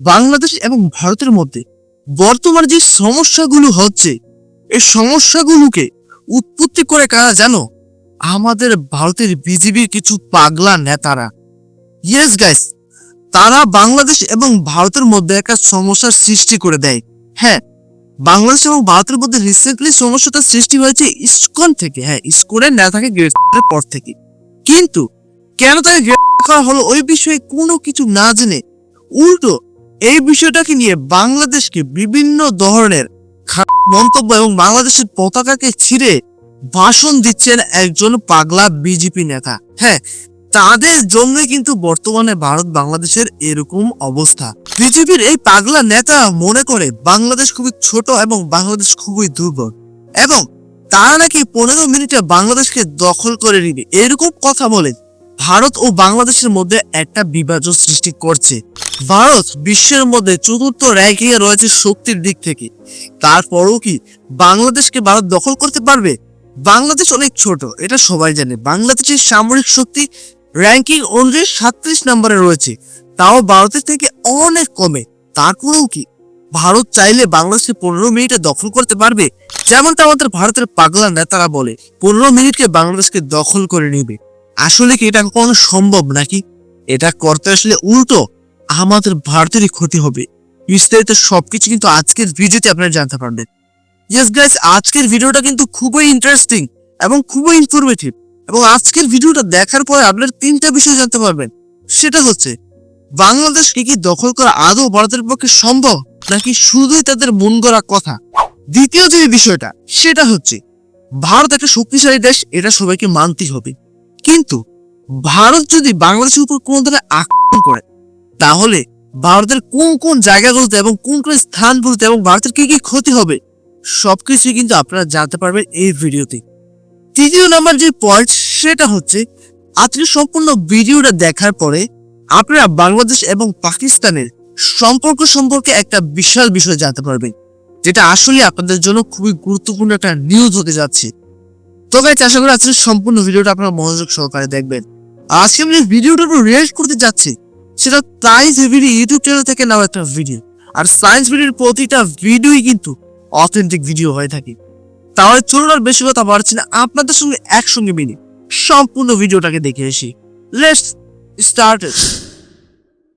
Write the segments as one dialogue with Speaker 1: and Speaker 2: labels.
Speaker 1: বাংলাদেশ এবং ভারতের মধ্যে বর্তমানে যে সমস্যাগুলো হচ্ছে, এই সমস্যাগুলোকে উৎপত্তি করে কারা জানো? আমাদের ভারতের বিজেপির কিছু পাগলা নেতারা। ইয়েস গাইস তারা বাংলাদেশ এবং ভারতের মধ্যে একটা সমস্যার সৃষ্টি করে দেয়। হ্যাঁ বাংলাদেশ এবং ভারতের মধ্যে রিসেন্টলি সমস্যাটা সৃষ্টি হয়েছে ইস্কন থেকে। হ্যাঁ ইসকনের নেতাকে গ্রেফতারের পর থেকে। কিন্তু কেন তাকে গ্রেফতার করা হলো ওই বিষয়ে কোনো কিছু না জেনে উল্টো এই বিষয়টাকে নিয়ে বাংলাদেশকে বিভিন্ন ধরনের মন্তব্য এবং বাংলাদেশের পতাকাকে ছিঁড়ে ভাষণ দিচ্ছেন একজন পাগলা বিজেপি নেতা। হ্যাঁ তাদের জন্য কিন্তু বর্তমানে ভারত বাংলাদেশের এরকম অবস্থা। বিজেপির এই পাগলা নেতা মনে করে বাংলাদেশ খুবই ছোট এবং বাংলাদেশ খুবই দুর্বল এবং তারা নাকি পনেরো মিনিটে বাংলাদেশকে দখল করে নিবে। এরকম কথা বলে ভারত ও বাংলাদেশের মধ্যে একটা বিভাজন সৃষ্টি করছে। ভারত বিশ্বের মধ্যে চতুর্থ র্যাঙ্কিং এ রয়েছে শক্তির দিক থেকে। তারপরও কি বাংলাদেশকে ভারত দখল করতে পারবে? বাংলাদেশ অনেক ছোট, এটা সবাই জানে। বাংলাদেশের সামরিক শক্তি র্যাঙ্কিং অনুযায়ী সাতত্রিশ নম্বরে রয়েছে। তাও ভারতের থেকে অনেক কমে। তারপরেও কি ভারত চাইলে বাংলাদেশকে পনেরো মিনিটে দখল করতে পারবে? যেমনটা আমাদের ভারতের পাগলা নেতারা বলে, পনেরো মিনিটকে বাংলাদেশকে দখল করে নেবে। আসলে কি এটা কখনো সম্ভব নাকি? এটা করতে আসলে উল্টো আমাদের ভারতেরই ক্ষতি হবে। বিস্তারিত সবকিছু কিন্তু আজকের ভিডিওতে আপনারা জানতে পারবেন। ইয়েস গাইস আজকের ভিডিওটা কিন্তু খুবই ইন্টারেস্টিং এবং খুবই ইনফরমেটিভ এবং আজকের ভিডিওটা দেখার পরে আপনারা তিনটা বিষয় জানতে পারবেন। সেটা হচ্ছে বাংলাদেশকে কি দখল করা আদৌ ভারতের পক্ষে সম্ভব নাকি শুধুই তাদের মন গড়া কথা? দ্বিতীয় যে বিষয়টা, সেটা হচ্ছে, ভারত একটা শক্তিশালী দেশ, এটা সবাইকে মানতেই হবে। কিন্তু, ভারত যদি বাংলাদেশের উপর কোনো ধরনের আক্রমণ করে তাহলে ভারতের কোন কোন জায়গাগুলোতে এবং কোন কোন স্থানগুলোতে এবং ভারতের কি কি ক্ষতি হবে সবকিছু কিন্তু আপনারা জানতে পারবেন এই ভিডিওতে। তৃতীয় নাম্বার যে পয়েন্ট সেটা হচ্ছে, আজকে সম্পূর্ণ ভিডিওটা দেখার পরে আপনারা বাংলাদেশ এবং পাকিস্তানের সম্পর্ক সম্পর্কে একটা বিশাল বিষয় জানতে পারবেন, যেটা আসলে আপনাদের জন্য খুবই গুরুত্বপূর্ণ একটা নিউজ হতে যাচ্ছে। তো গাইজ আশা করি আজকের সম্পূর্ণ ভিডিওটা আপনারা মনোযোগ সহকারে দেখবেন। আজকে আমি যে ভিডিওটার উপর রিয়েক্ট করতে যাচ্ছি সেটা সায়েন্স ভিডিও ইউটিউব চ্যানেল থেকে নেওয়া একটা ভিডিও আর সায়েন্স ভিডিওর প্রতিটা ভিডিওই কিন্তু অথেন্টিক ভিডিও হয়ে থাকে তাহলে চলুন আর বেশি কথা বাড়ছি না আপনাদের সঙ্গে একসঙ্গে মিলে সম্পূর্ণ ভিডিওটাকে দেখে আসি লেটস স্টার্ট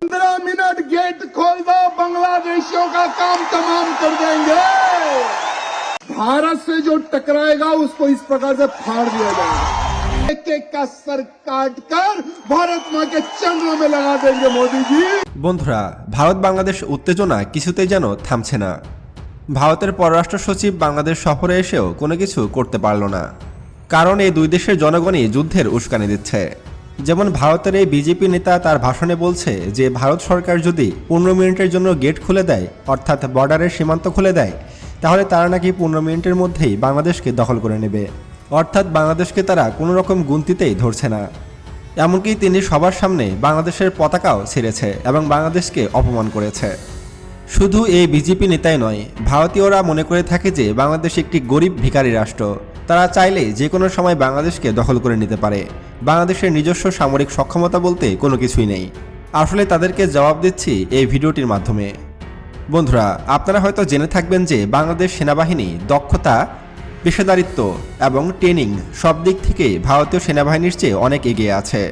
Speaker 2: पंद्रह मिनट गेट खोल दो बांग्लादेशियों का काम तमाम कर देंगे भारत से जो टकराएगा उसको इस प्रकार से फाड़ दिया जाएगा एक एक का सर काट कर भारत माँ के चरणों में लगा देंगे मोदी जी
Speaker 3: বন্ধুরা ভারত বাংলাদেশ উত্তেজনা কিছুতেই যেন থামছে না ভারতের পররাষ্ট্র সচিব বাংলাদেশ সফরে এসেও কোনো কিছু করতে পারল না কারণ এই দুই দেশের জনগণই যুদ্ধের উস্কানি দিচ্ছে যেমন ভারতের এই বিজেপি নেতা তার ভাষণে বলছে যে ভারত সরকার যদি পনেরো মিনিটের জন্য গেট খুলে দেয় অর্থাৎ বর্ডারের সীমান্ত খুলে দেয় তাহলে তারা নাকি পনেরো মিনিটের মধ্যেই বাংলাদেশকে দখল করে নেবে অর্থাৎ বাংলাদেশকে তারা কোনো রকম গুনতিতেই ধরছে না। এমনকি তিনি সবার সামনে বাংলাদেশের পতাকাও ছিঁড়েছে এবং বাংলাদেশকে অপমান করেছে। শুধু এই বিজেপি নেতাই নয়, ভারতীয়রা মনে করে থাকে যে বাংলাদেশ একটি গরিব ভিখারি রাষ্ট্র। তারা চাইলে যে কোনো সময় বাংলাদেশকে দখল করে নিতে পারে। বাংলাদেশের নিজস্ব সামরিক সক্ষমতা বলতে কোনো কিছুই নেই। আসলে তাদেরকে জবাব দিচ্ছি এই ভিডিওটির মাধ্যমে। বন্ধুরা, আপনারা হয়তো জেনে থাকবেন যে বাংলাদেশ সেনাবাহিনী দক্ষতা পেশাদারিত্ব এবং ট্রেনিং সব দিক থেকে ভারতীয় সেনাবাহিনীর চেয়ে অনেক এগিয়ে আছে।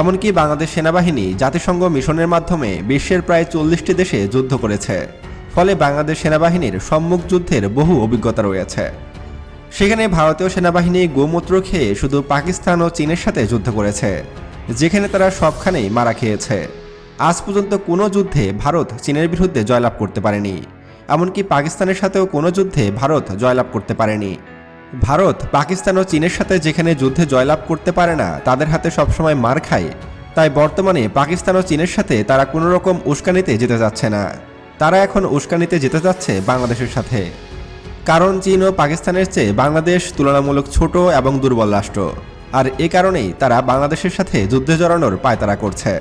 Speaker 3: এমনকি বাংলাদেশ সেনাবাহিনী জাতিসংঘ মিশনের মাধ্যমে বিশ্বের প্রায় চল্লিশটি দেশে যুদ্ধ করেছে। ফলে বাংলাদেশ সেনাবাহিনীর সম্মুখ যুদ্ধের বহু অভিজ্ঞতা রয়েছে। সেখানে ভারতীয় সেনাবাহিনী গোমূত্র খেয়ে শুধু পাকিস্তান ও চীনের সাথে যুদ্ধ করেছে, যেখানে তারা সবখানেই মারা খেয়েছে। আজ পর্যন্ত কোনো যুদ্ধে ভারত চীনের বিরুদ্ধে জয়লাভ করতে পারেনি। এমনকি পাকিস্তানের সাথেও কোনো যুদ্ধে ভারত জয়লাভ করতে পারেনি। ভারত, পাকিস্তান ও চীনের সাথে যেখানে যুদ্ধে জয়লাভ করতে পারে না, তাদের হাতে সবসময় মার খায়। তাই বর্তমানে পাকিস্তান ও চীনের সাথে তারা কোনো রকম উস্কানিতে যেতে যাচ্ছে না। তারা এখন উস্কানিতে যেতে যাচ্ছে বাংলাদেশের সাথে। কারণ চীন ও পাকিস্তানের চেয়ে বাংলাদেশ তুলনামূলক ছোট এবং দুর্বল রাষ্ট্র। আর এ কারণেই তারা বাংলাদেশের সাথে যুদ্ধে জড়ানোর পায়তারা করছে।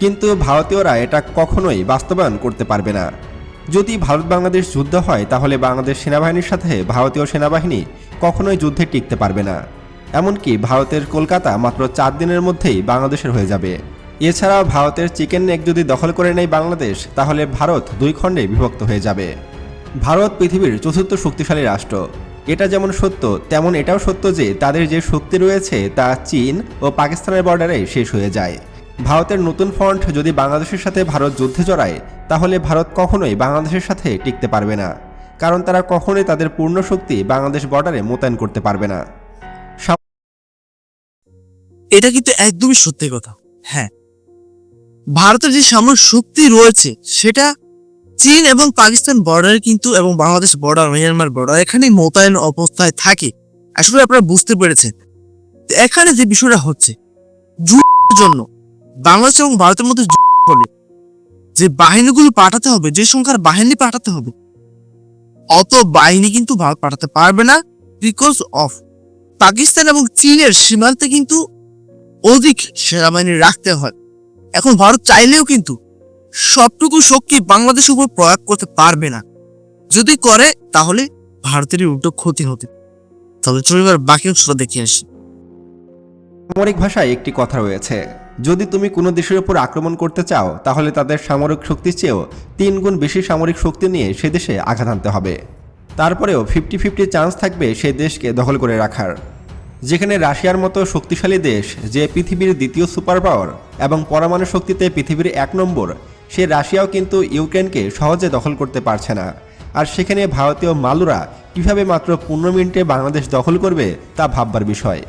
Speaker 3: কিন্তু ভারতীয়রা এটা কখনোই বাস্তবায়ন করতে পারবে না। যদি ভারত বাংলাদেশ যুদ্ধ হয়, তাহলে বাংলাদেশ সেনাবাহিনীর সাথে ভারতীয় সেনাবাহিনী কখনোই যুদ্ধে টিকতে পারবে না। এমনকি ভারতের কলকাতা মাত্র চার দিনের মধ্যেই বাংলাদেশের হয়ে যাবে। এছাড়াও ভারতের চিকেন নেক যদি দখল করে নেয় বাংলাদেশ, তাহলে ভারত দুই খণ্ডে বিভক্ত হয়ে যাবে। ভারত পৃথিবীর চতুর্থ শক্তিশালী রাষ্ট্র। এটা যেমন সত্য, তেমন এটাও সত্য যে তাদের যে শক্তি রয়েছে তা চীন ও পাকিস্তানের বর্ডারে শেষ হয়ে যায়। ভারতের নতুন ফ্রন্ট যদি বাংলাদেশের সাথে ভারত যুদ্ধে জড়ায়, তাহলে ভারত কখনোই বাংলাদেশের সাথে টিকতে পারবে না। কারণ তারা কখনোই তাদের পূর্ণ শক্তি বাংলাদেশ বর্ডারে মোতায়েন করতে পারবে না।
Speaker 1: এটা কিন্তু একদমই সত্যি কথা। হ্যাঁ। ভারতের যে সামরিক শক্তি রয়েছে, সেটা চীন এবং পাকিস্তান বর্ডারে কিন্তু এবং বাংলাদেশ বর্ডার মিয়ানমার বর্ডার এখানে মোতায়েন অবস্থায় থাকে। আসলে আপনারা বুঝতে পেরেছেন। এখানে যে বিষয়টা হচ্ছে জন্য বাংলাদেশ এবং ভারতের মধ্যে হলে যে বাহিনীগুলো পাঠাতে হবে, যে সংখ্যার বাহিনী পাঠাতে হবে, অত বাহিনী কিন্তু ভারত পাঠাতে পারবে না বিকজ অফ পাকিস্তান এবং চীনের সীমান্তে কিন্তু অধিক সেনাবাহিনী রাখতে হয়। এখন ভারত চাইলেও কিন্তু সবটুকু শক্তি বাংলাদেশের উপর প্রয়োগ করতে পারবে না। যদি করে, তাহলে ভারতেরই উল্টো ক্ষতি হতে তবে চলুন বাকি অংশটা দেখে আসি।
Speaker 3: সামরিক ভাষায় একটি কথা রয়েছে। যদি তুমি কোনো দেশের উপর আক্রমণ করতে চাও, তাহলে তাদের সামরিক শক্তির চেয়েও তিন গুণ বেশি সামরিক শক্তি নিয়ে সে দেশে আঘাত আনতে হবে। তারপরেও ফিফটি ফিফটি চান্স থাকবে সেই দেশকে দখল করে রাখার। যেখানে রাশিয়ার মতো শক্তিশালী দেশ, যে পৃথিবীর দ্বিতীয় সুপার পাওয়ার এবং পরমাণু শক্তিতে পৃথিবীর এক নম্বর, সে রাশিয়াও কিন্তু ইউক্রেনকে সহজে দখল করতে পারছে না। আর সেখানে ভারতীয় মালুরা কীভাবে মাত্র পনেরো মিনিটে বাংলাদেশ দখল করবে, তা ভাববার বিষয়।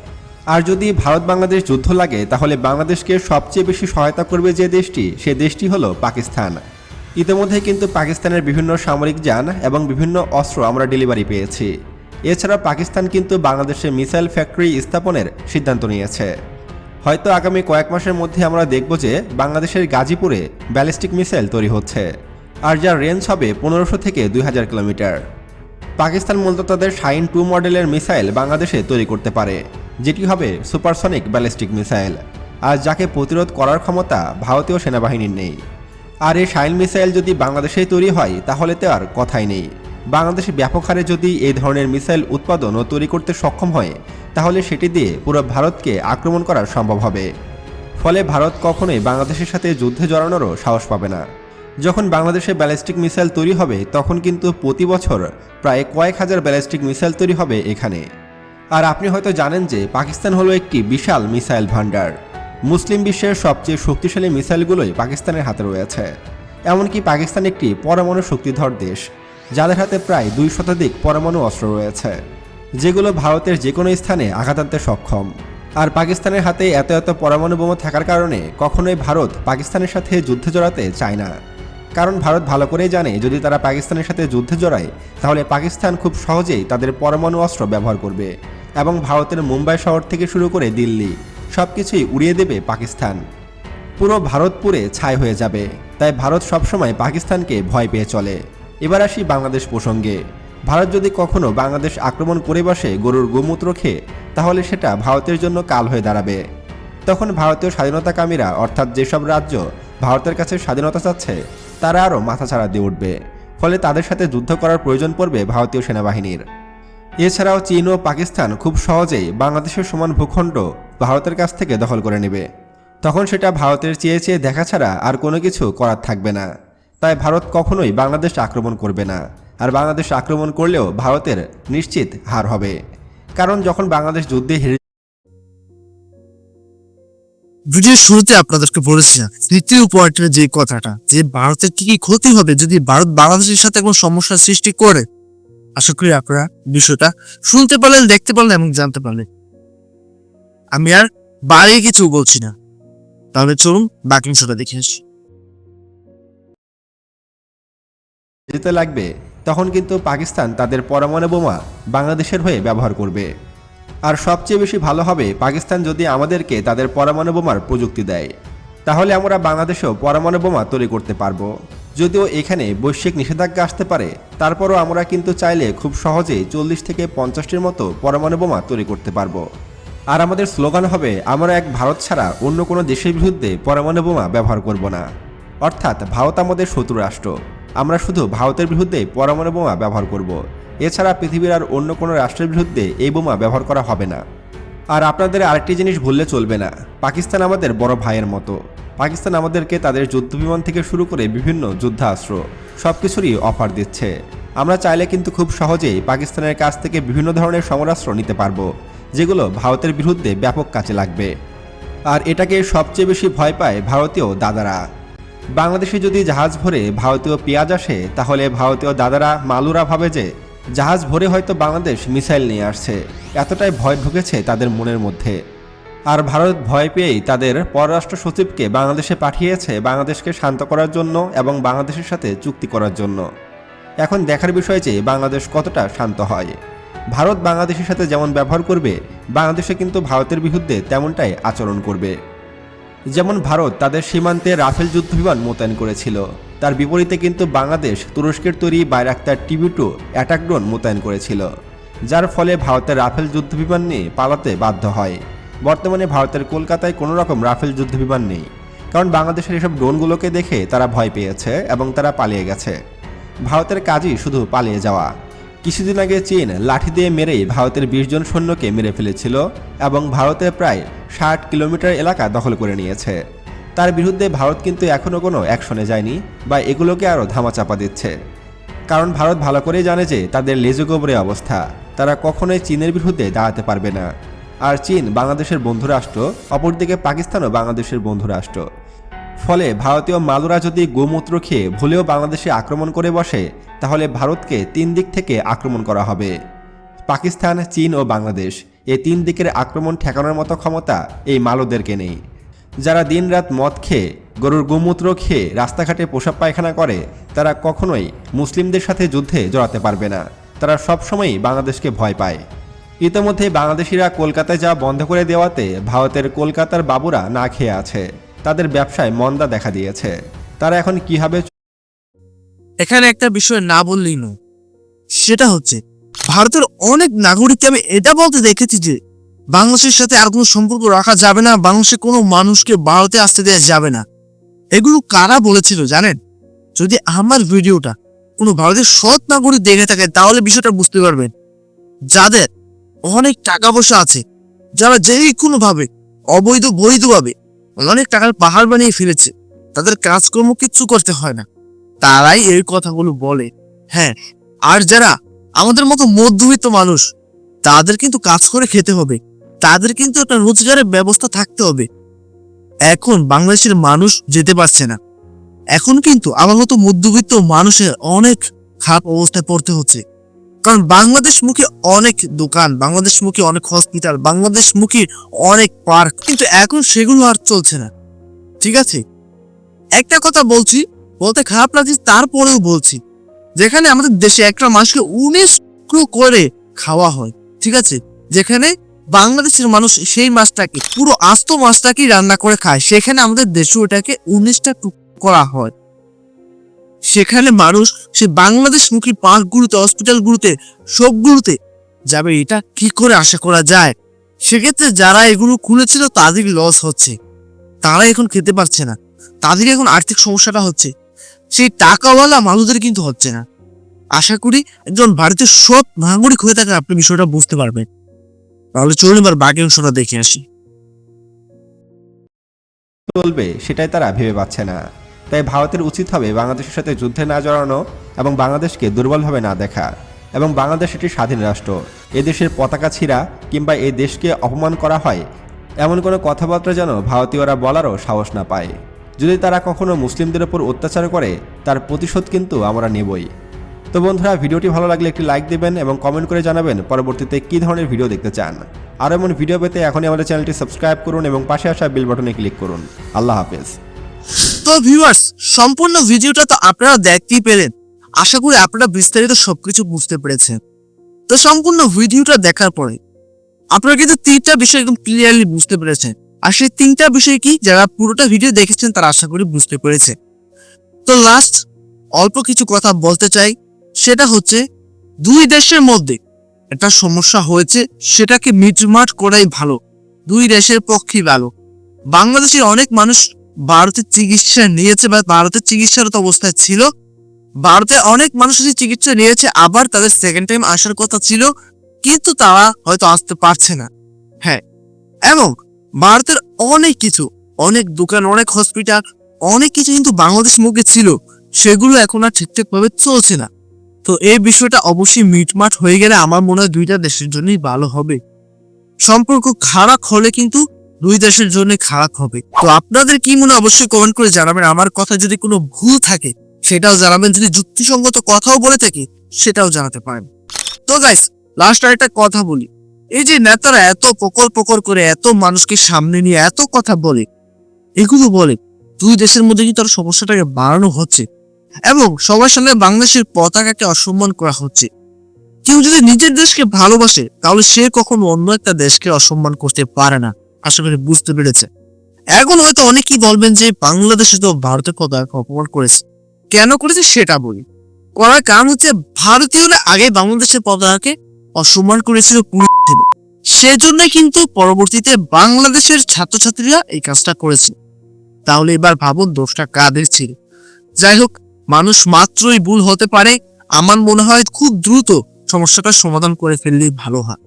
Speaker 3: আর যদি ভারত বাংলাদেশ যুদ্ধ লাগে, তাহলে বাংলাদেশকে সবচেয়ে বেশি সহায়তা করবে যে দেশটি, সে দেশটি হলো পাকিস্তান। ইতিমধ্যে কিন্তু পাকিস্তানের বিভিন্ন সামরিক যান এবং বিভিন্ন অস্ত্র আমরা ডেলিভারি পেয়েছি। এছাড়া পাকিস্তান কিন্তু বাংলাদেশে মিসাইল ফ্যাক্টরি স্থাপনের সিদ্ধান্ত নিয়েছে। হয়তো আগামী কয়েক মাসের মধ্যে আমরা দেখব যে বাংলাদেশের গাজীপুরে ব্যালিস্টিক মিসাইল তৈরি হচ্ছে, আর যার রেঞ্জ হবে পনেরোশো থেকে দুই হাজার কিলোমিটার। পাকিস্তান মূলত তাদের শাইন টু মডেলের মিসাইল বাংলাদেশে তৈরি করতে পারে, যেটি হবে সুপারসনিক ব্যালিস্টিক মিসাইল। আর যাকে প্রতিরোধ করার ক্ষমতা ভারতীয় সেনাবাহিনীর নেই। আর এই শাইন মিসাইল যদি বাংলাদেশেই তৈরি হয়, তাহলে তো আর কথাই নেই। বাংলাদেশে ব্যাপক হারে যদি এই ধরনের মিসাইল উৎপাদন ও তৈরি করতে সক্ষম হয়, তাহলে সেটি দিয়ে পুরো ভারতকে আক্রমণ করা সম্ভব হবে। ফলে ভারত কখনোই বাংলাদেশের সাথে যুদ্ধে জড়ানোরও সাহস পাবে না। যখন বাংলাদেশে ব্যালিস্টিক মিসাইল তৈরি হবে, তখন কিন্তু প্রতি বছর প্রায় কয়েক হাজার ব্যালিস্টিক মিসাইল তৈরি হবে এখানে। আর আপনি হয়তো জানেন যে পাকিস্তান হলো একটি বিশাল মিসাইল ভান্ডার মুসলিম বিশ্বের সবচেয়ে শক্তিশালী মিসাইলগুলোই পাকিস্তানের হাতে রয়েছে। এমনকি পাকিস্তান একটি পরমাণু শক্তিধর দেশ, যাদের হাতে প্রায় দুই শতাধিক পরমাণু অস্ত্র রয়েছে, যেগুলো ভারতের যে কোনো স্থানে আঘাত আনতে সক্ষম। আর পাকিস্তানের হাতে এত এত পরমাণু বোমা থাকার কারণে কখনোই ভারত পাকিস্তানের সাথে যুদ্ধে জড়াতে চায় না। কারণ ভারত ভালো করেই জানে, যদি তারা পাকিস্তানের সাথে যুদ্ধে জড়ায়, তাহলে পাকিস্তান খুব সহজেই তাদের পরমাণু অস্ত্র ব্যবহার করবে এবং ভারতের মুম্বাই শহর থেকে শুরু করে দিল্লি সব কিছুই উড়িয়ে দেবে পাকিস্তান। পুরো ভারতপুরে ছাই হয়ে যাবে, তাই ভারত সবসময় পাকিস্তানকে ভয় পেয়ে চলে। এবার আসি বাংলাদেশ প্রসঙ্গে। ভারত যদি কখনো বাংলাদেশ আক্রমণ করে বসে গরুর গোমূত্র খেয়ে, তাহলে সেটা ভারতের জন্য কাল হয়ে দাঁড়াবে। তখন ভারতীয় স্বাধীনতাকামীরা, অর্থাৎ যেসব রাজ্য ভারতের কাছে স্বাধীনতা চাচ্ছে তারা আরও মাথাছাড়া দিয়ে উঠবে, ফলে তাদের সাথে যুদ্ধ করার প্রয়োজন পড়বে ভারতীয় সেনাবাহিনীর। এছাড়াও চীন ও পাকিস্তান খুব সহজেই বাংলাদেশের সমান ভূখণ্ড ভারতের কাছ থেকে দখল করে নেবে। তখন সেটা ভারতের চেয়ে চেয়ে দেখা ছাড়া আর কোনো কিছু করার থাকবে না। তাই ভারত কখনোই বাংলাদেশ আক্রমণ করবে না, আর বাংলাদেশ আক্রমণ করলেও ভারতের নিশ্চিত হার হবে। কারণ যখন বাংলাদেশ যুদ্ধে হেরে
Speaker 1: ভিডিওর শুরুতে আপনাদেরকে বলেছিলাম তৃতীয় পয়েন্টের যে কথাটা, যে ভারতের কি কি ক্ষতি হবে যদি ভারত বাংলাদেশের সাথে কোনো সমস্যার সৃষ্টি করে? আশা করি আপনারা বিষয়টা শুনতে পারলেন, দেখতে পারলেন এবং জানতে পারলেন। আমি আর বাড়িয়ে কিছু বলছি না। তাহলে চলুন, বাকি অংশটা দেখে আসি।
Speaker 3: যেতে লাগবে, তখন কিন্তু পাকিস্তান তাদের পরমাণু বোমা বাংলাদেশের হয়ে ব্যবহার করবে। আর সবচেয়ে বেশি ভালো হবে পাকিস্তান যদি আমাদেরকে তাদের পরমাণু বোমার প্রযুক্তি দেয়। তাহলে আমরা বাংলাদেশেও পরমাণু বোমা তৈরি করতে পারব। যদিও এখানে বৈশ্বিক নিষেধাজ্ঞা আসতে পারে, তারপরও আমরা কিন্তু চাইলে খুব সহজে চল্লিশ থেকে পঞ্চাশটির মতো পরমাণু বোমা তৈরি করতে পারব। আর আমাদের স্লোগান হবে, আমরা এক ভারত ছাড়া অন্য কোনো দেশের বিরুদ্ধে পরমাণু বোমা ব্যবহার করব না। অর্থাৎ ভারত আমাদের শত্রু রাষ্ট্র। আমরা শুধু ভারতের বিরুদ্ধে পরমাণু বোমা ব্যবহার করব। এছাড়া পৃথিবীর আর অন্য কোনো রাষ্ট্রের বিরুদ্ধে এই বোমা ব্যবহার করা হবে না। আর আপনাদের আরেকটি জিনিস ভুললে চলবে না। পাকিস্তান আমাদের বড় ভাইয়ের মতো। পাকিস্তান আমাদেরকে তাদের যুদ্ধবিমান থেকে শুরু করে বিভিন্ন যুদ্ধাস্ত্র সব কিছুরই অফার দিচ্ছে। আমরা চাইলে কিন্তু খুব সহজেই পাকিস্তানের কাছ থেকে বিভিন্ন ধরনের সমরাস্ত্র নিতে পারব, যেগুলো ভারতের বিরুদ্ধে ব্যাপক কাজে লাগবে। আর এটাকে সবচেয়ে বেশি ভয় পায় ভারতীয় দাদারা। বাংলাদেশে যদি জাহাজ ভরে ভারতীয় পেঁয়াজ আসে, তাহলে ভারতীয় দাদারা মালুরা ভাবে যে জাহাজ ভরে হয়তো বাংলাদেশ মিসাইল নিয়ে আসছে। এতটাই ভয় ঢুকেছে তাদের মনের মধ্যে। আর ভারত ভয় পেয়েই তাদের পররাষ্ট্র সচিবকে বাংলাদেশে পাঠিয়েছে বাংলাদেশকে শান্ত করার জন্য এবং বাংলাদেশের সাথে চুক্তি করার জন্য। এখন দেখার বিষয় যে বাংলাদেশ কতটা শান্ত হয়। ভারত বাংলাদেশের সাথে যেমন ব্যবহার করবে বাংলাদেশে কিন্তু ভারতের বিরুদ্ধে তেমনটাই আচরণ করবে। যেমন ভারত তাদের সীমান্তে রাফেল যুদ্ধবিমান মোতায়েন করেছিল। তার বিপরীতে কিন্তু বাংলাদেশ তুরস্কের তৈরি Bayraktar TB two attack drone মোতায়েন করেছিল, যার ফলে ভারতের রাফেল যুদ্ধবিমান নিয়ে পালাতে বাধ্য হয়। বর্তমানে ভারতের কলকাতায় কোনো রকম রাফেল যুদ্ধবিমান নেই, কারণ বাংলাদেশের এসব ড্রোনগুলোকে দেখে তারা ভয় পেয়েছে এবং তারা পালিয়ে গেছে। ভারতের কাজই শুধু পালিয়ে যাওয়া। কিছুদিন আগে চীন লাঠি দিয়ে মেরেই ভারতের বিশ জন সৈন্যকে মেরে ফেলেছিল এবং ভারতের প্রায় ষাট কিলোমিটার এলাকা দখল করে নিয়েছে। তার বিরুদ্ধে ভারত কিন্তু এখনও কোনো অ্যাকশনে যায়নি বা এগুলোকে আরও ধামাচাপা দিচ্ছে। কারণ ভারত ভালো করেই জানে যে তাদের লেজু গোবরে অবস্থা। তারা কখনোই চীনের বিরুদ্ধে দাঁড়াতে পারবে না। আর চীন বাংলাদেশের বন্ধুরাষ্ট্র, অপরদিকে পাকিস্তানও বাংলাদেশের বন্ধুরাষ্ট্র। ফলে ভারতীয় মালুরা যদি গোমূত্র খেয়ে ভুলেও বাংলাদেশে আক্রমণ করে বসে, তাহলে ভারতকে তিন দিক থেকে আক্রমণ করা হবে। পাকিস্তান, চীন ও বাংলাদেশ এই তিন দিকের আক্রমণ ঠেকানোর মতো ক্ষমতা এই মালুদেরকে নেই। যারা দিনরাত মদ খেয়ে, গরুর গোমূত্র খেয়ে রাস্তাঘাটে পোশাক পায়খানা করে, তারা কখনোই মুসলিমদের সাথে যুদ্ধে জড়াতে পারবে না। তারা সবসময়ই বাংলাদেশকে ভয় পায়। ইতিমধ্যে বাংলাদেশিরা কলকাতায় যাওয়া বন্ধ করে দেওয়াতে ভারতের কলকাতার বাবুরা না খেয়ে আছে। তাদের ব্যবসায় মন্দা দেখা দিয়েছে। তারা এখন কীভাবে
Speaker 1: এখানে একটা বিষয় না বললেই নয়। সেটা হচ্ছে, ভারতের অনেক নাগরিককে আমি এটা বলতে দেখেছি যে বাংলাদেশের সাথে আর কোনো সম্পর্ক রাখা যাবে না, বাংলাদেশে কোনো মানুষকে ভারতে আসতে দেওয়া যাবে না। এগুলো কারা বলেছিল জানেন? যদি আমার ভিডিওটা কোনো ভারতের সৎ নাগরিক দেখে থাকে, তাহলে বিষয়টা বুঝতে পারবেন। যাদের অনেক টাকা পয়সা আছে, যারা যে কোনো ভাবে অবৈধ, বৈধভাবে, অনেক টাকার পাহাড় বানিয়ে ফেলেছে, তাদের কাজকর্ম কিচ্ছু করতে হয় না। তারাই এই কথাগুলো বলে। হ্যাঁ আর যারা আমাদের মতো মধ্যবিত্ত মানুষ, তাদের কিন্তু কাজ করে খেতে হবে। তাদের কিন্তু একটা রোজগারের ব্যবস্থা থাকতে হবে। এখন বাংলাদেশের মানুষ যেতে পারছে না। এখন কিন্তু আমার মতো মধ্যবিত্ত মানুষের অনেক খারাপ অবস্থায় পড়তে হচ্ছে। কারণ বাংলাদেশ মুখে অনেক দোকান বাংলাদেশ মুখে অনেক হসপিটাল বাংলাদেশ মুখী অনেক পার্ক, কিন্তু এখন সেগুলো আর চলছে না। ঠিক আছে? একটা কথা বলছি, বলতে খারাপ লাগছে, তারপরেও বলছি। যেখানে আমাদের দেশে একটা মানুষকে উনিশ করে খাওয়া হয়, ঠিক আছে? যেখানে বাংলাদেশের মানুষ সেই মাছটাকে, পুরো আস্ত মাছটাকেই রান্না করে খায়। সেখানে আমাদের দেশে ওটাকে উনিশটা টুকরো করা হয়। সেখানে মানুষ সে বাংলাদেশ মুখী পার্কগুলোতে, হসপিটালগুলোতে, সবগুলোতে যাবে। এটা কি করে আশা করা যায়? সেক্ষেত্রে যারা এগুলো খুলেছিল, তাদের লস হচ্ছে। তারা এখন খেতে পারছে না। তাদের এখন আর্থিক সমস্যাটা হচ্ছে। সেই টাকাওয়ালা মানুষদের কিন্তু হচ্ছে না। আশা করি একজন ভারতের সৎ নাগরিক হয়ে থাকলে আপনি বিষয়টা বুঝতে পারবেন। তাহলে চলুন এবার বাকি অংশটা দেখে আসি।
Speaker 3: চলবে সেটাই তারা ভেবে পাচ্ছে না। তাই ভারতের উচিত হবে বাংলাদেশের সাথে যুদ্ধে না জড়ানো এবং বাংলাদেশকে দুর্বলভাবে না দেখা এবং বাংলাদেশ একটি স্বাধীন রাষ্ট্র। এ দেশের পতাকা ছিঁড়া কিংবা এই দেশকে অপমান করা হয়, এমন কোনো কথাবার্তা যেন ভারতীয়রা বলারও সাহস না পায়। যদি তারা কখনো মুসলিমদের ওপর অত্যাচার করে, তার প্রতিশোধ কিন্তু আমরা নেবই। তো বন্ধুরা, ভিডিওটি ভালো লাগলে একটি লাইক দেবেন এবং কমেন্ট করে জানাবেন পরবর্তীতে কী ধরনের ভিডিও দেখতে চান। আর এমন ভিডিও পেতে এখনই আমাদের চ্যানেলটি সাবস্ক্রাইব করুন এবং পাশে আসা বেল বাটনে ক্লিক করুন। আল্লাহ হাফেজ।
Speaker 1: তো ভিউয়ার্স সম্পূর্ণ ভিডিওটা তো আপনারা দেখতেই পেলেন। আশা করি আপনারা বিস্তারিত সবকিছু বুঝতে পেরেছেন। তো সম্পূর্ণ ভিডিওটা দেখার পরে, আপনারা কিন্তু তিনটা বিষয় একদম ক্লিয়ারলি বুঝতে পেরেছেন। আর সেই তিনটা বিষয় কি, যারা পুরোটা ভিডিও দেখেছেন তারা আশা করি বুঝতে পেরেছে তো লাস্ট অল্প কিছু কথা বলতে চাই। সেটা হচ্ছে দুই দেশের মধ্যে একটা সমস্যা হয়েছে, সেটাকে মিটমাট করাই ভালো, দুই দেশের পক্ষেই ভালো। বাংলাদেশের অনেক মানুষ ভারতের চিকিৎসা নিয়েছে বা ভারতের চিকিৎসারত অবস্থায় ছিল। ভারতে অনেক মানুষ যে চিকিৎসা নিয়েছে, আবার তাদের সেকেন্ড টাইম আসার কথা ছিল, কিন্তু তারা হয়তো আসতে পারছে না। হ্যাঁ এবং ভারতের অনেক কিছু, অনেক দোকান, অনেক হসপিটাল অনেক কিছু কিন্তু বাংলাদেশ মুখে ছিল, সেগুলো এখন আর ঠিকঠাকভাবে চলছে না। তো এই বিষয়টা অবশ্যই মিটমাট হয়ে গেলে আমার মনে হয় দুইটা দেশের জন্যই ভালো হবে। সম্পর্ক খারাপ হলে কিন্তু দুই দেশের জন্য খারাপ হবে। তো আপনাদের কি মনে অবশ্যই কমেন্ট করে জানাবেন। আমার কথা যদি কোনো ভুল থাকে, সেটাও জানাবেন। যদি যুক্তিসঙ্গত কথাও বলে থাকি, সেটাও জানাতে পারেন। তো গাইস লাস্ট আর একটা কথা বলি। এই যে নেতারা এত পকর পকর করে, এত মানুষকে সামনে নিয়ে এত কথা বলে, এগুলো বলে, দুই দেশের মধ্যে কিন্তু আরও সমস্যাটাকে বাড়ানো হচ্ছে। এবং সবার সামনে বাংলাদেশের পতাকাকে অসম্মান করা হচ্ছে। কেউ যদি নিজের দেশকে ভালোবাসে, তাহলে সে কখনো অন্য একটা দেশকে অসম্মান করতে পারে না। আশা করি বুঝতে পেরেছে এখন হয়তো অনেকেই বলবেন যে বাংলাদেশে তো ভারতের পতাকা অপমান করেছে। কেন করেছে সেটা বলি। করার কারণ হচ্ছে ভারতীয়রা আগে বাংলাদেশের পতাকাকে অসম্মান করেছিল পুরুষদের সেজন্য কিন্তু পরবর্তীতে বাংলাদেশের ছাত্রছাত্রীরা এই কাজটা করেছে। তাহলে এবার ভাবুন দোষটা কাদের ছিল। যাই হোক মানুষ মাত্রই ভুল হতে পারে, আমার মনে হয় খুব দ্রুত সমস্যাটার সমাধান করে ফেললেই ভালো হয়।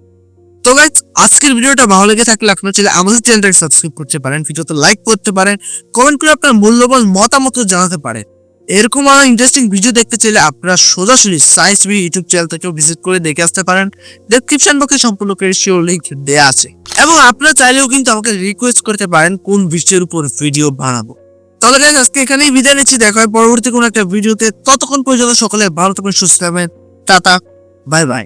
Speaker 1: তো গাইজ আজকের ভিডিওটা ভালো লেগে থাকলে আপনার চাইলে আমাদের চ্যানেলটাকে সাবস্ক্রাইব করতে পারেন, ভিডিওতে লাইক করতে পারেন কমেন্ট করে আপনার মূল্যবান মতামত জানাতে পারেন। এরকম আরও ইন্টারেস্টিং ভিডিও দেখতে চাইলে আপনারা সোজাসুরি সায়েন্স বি ইউটিউব চ্যানেল থেকেও ভিজিট করে দেখে আসতে পারেন। ডেসক্রিপশন বক্সে সম্পূর্ণ ক্রেডিশিও লিংক দেওয়া আছে। এবং আপনারা চাইলেও কিন্তু আমাকে রিকোয়েস্ট করতে পারেন কোন বিষয়ের উপর ভিডিও বানাবো। তাহলে গাইজ আজকে এখানেই বিদায় নিচ্ছি। দেখা হয় পরবর্তী কোনো একটা ভিডিওতে। ততক্ষণ পর্যন্ত সকলে ভালো থাকবেন, সুস্থ থাকবেন। Tata, bye bye.